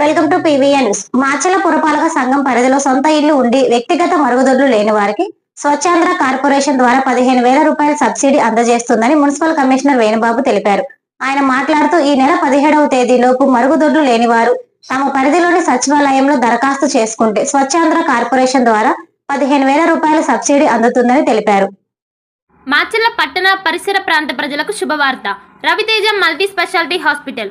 Welcome to PVN news. Macherla పురపాలక సంఘం పరిధిలో సొంత ఇల్లు ఉండి వ్యక్తిగత మరుగుదొడ్లు లేని వారికి స్వచ్ఛాంధ్ర కార్పొరేషన్ ద్వారా పదిహేను వేల రూపాయల సబ్సిడీ అందజేస్తుందని మున్సిపల్ కమిషనర్ వేణుబాబు తెలిపారు. ఆయన మాట్లాడుతూ ఈ నెల పదిహేడవ తేదీలోపు మరుగుదొడ్లు లేని వారు తమ పరిధిలోని సచివాలయంలో దరఖాస్తు చేసుకుంటే స్వచ్ఛాంధ్ర కార్పొరేషన్ ద్వారా పదిహేను వేల రూపాయల సబ్సిడీ అందుతుందని తెలిపారు. మాచల్ల పట్టణ పరిసర ప్రాంత ప్రజలకు శుభవార్త. Raviteja multi speciality hospital.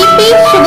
Sleepy